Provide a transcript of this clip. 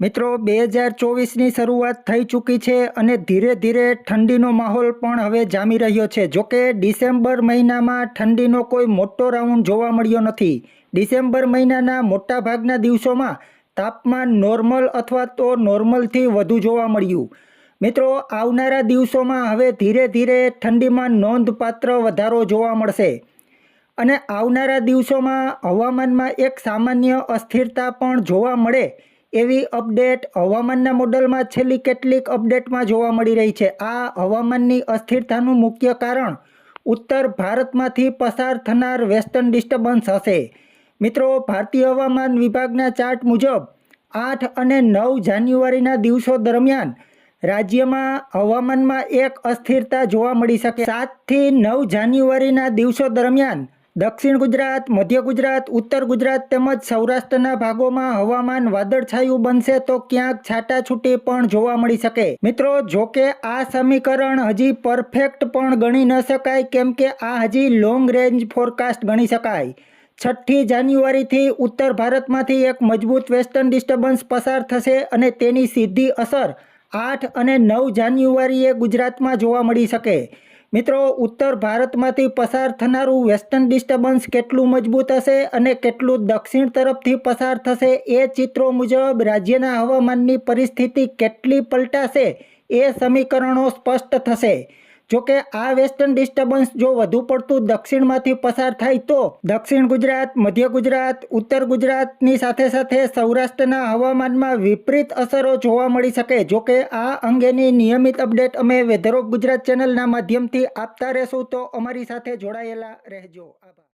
મિત્રો, બે હજાર ચોવીસની શરૂઆત થઈ ચૂકી છે અને ધીરે ધીરે ઠંડીનો માહોલ પણ હવે જામી રહ્યો છે. જોકે ડિસેમ્બર મહિનામાં ઠંડીનો કોઈ મોટો રાઉન્ડ જોવા મળ્યો નથી. ડિસેમ્બર મહિનાના મોટાભાગના દિવસોમાં તાપમાન નોર્મલ અથવા તો નોર્મલથી વધુ જોવા મળ્યું. મિત્રો, આવનારા દિવસોમાં હવે ધીરે ધીરે ઠંડીમાં નોંધપાત્ર વધારો જોવા મળશે. અને આવનારા દિવસોમાં હવામાનમાં એક સામાન્ય અસ્થિરતા પણ જોવા મળે એવી અપડેટ હવામાનના મોડલમાં છેલ્લી કેટલીક અપડેટમાં જોવા મળી રહી છે. આ હવામાનની અસ્થિરતાનું મુખ્ય કારણ ઉત્તર ભારતમાંથી પસાર થનાર વેસ્ટર્ન ડિસ્ટર્બન્સ હશે. મિત્રો, ભારતીય હવામાન વિભાગના ચાર્ટ મુજબ, આઠ અને નવ જાન્યુઆરીના દિવસો દરમિયાન રાજ્યમાં હવામાનમાં એક અસ્થિરતા જોવા મળી શકે. સાતથી નવ જાન્યુઆરીના દિવસો દરમિયાન દક્ષિણ ગુજરાત, મધ્ય ગુજરાત, ઉત્તર ગુજરાત તેમજ સૌરાષ્ટ્રના ભાગોમાં હવામાન વાદળછાયું બનશે તો ક્યાંક છાટાછૂટી પણ જોવા મળી શકે. મિત્રો જોકે આ સમીકરણ હજી પરફેક્ટ પણ ગણી ન શકાય, કેમ કે આ હજી લોંગ રેન્જ ફોરકાસ્ટ ગણી શકાય. છઠ્ઠી જાન્યુઆરીથી ઉત્તર ભારતમાંથી એક મજબૂત વેસ્ટર્ન ડિસ્ટર્બન્સ પસાર થશે અને તેની સીધી અસર આઠ અને નવ જાન્યુઆરીએ ગુજરાતમાં જોવા મળી શકે. મિત્રો, ઉત્તર ભારતમાંથી પસાર થનારું વેસ્ટર્ન ડિસ્ટર્બન્સ કેટલું મજબૂત હશે અને કેટલું દક્ષિણ તરફથી પસાર થશે એ ચિત્રો મુજબ રાજ્યના હવામાનની પરિસ્થિતિ કેટલી પલટાશે એ સમીકરણો સ્પષ્ટ થશે. જોકે આ વેસ્ટર્ન ડિસ્ટર્બન્સ જો વધુ પડતું દક્ષિણમાંથી પસાર થાય તો દક્ષિણ ગુજરાત, મધ્ય ગુજરાત, ઉત્તર ગુજરાતની સાથે સાથે સૌરાષ્ટ્રના હવામાનમાં વિપરીત અસરો જોવા મળી શકે. જોકે આ અંગેની નિયમિત અપડેટ અમે વેધર ગુજરાત ચેનલના માધ્યમથી આપતા રહેશું. તો અમારી સાથે જોડાયેલા રહેજો. આભાર.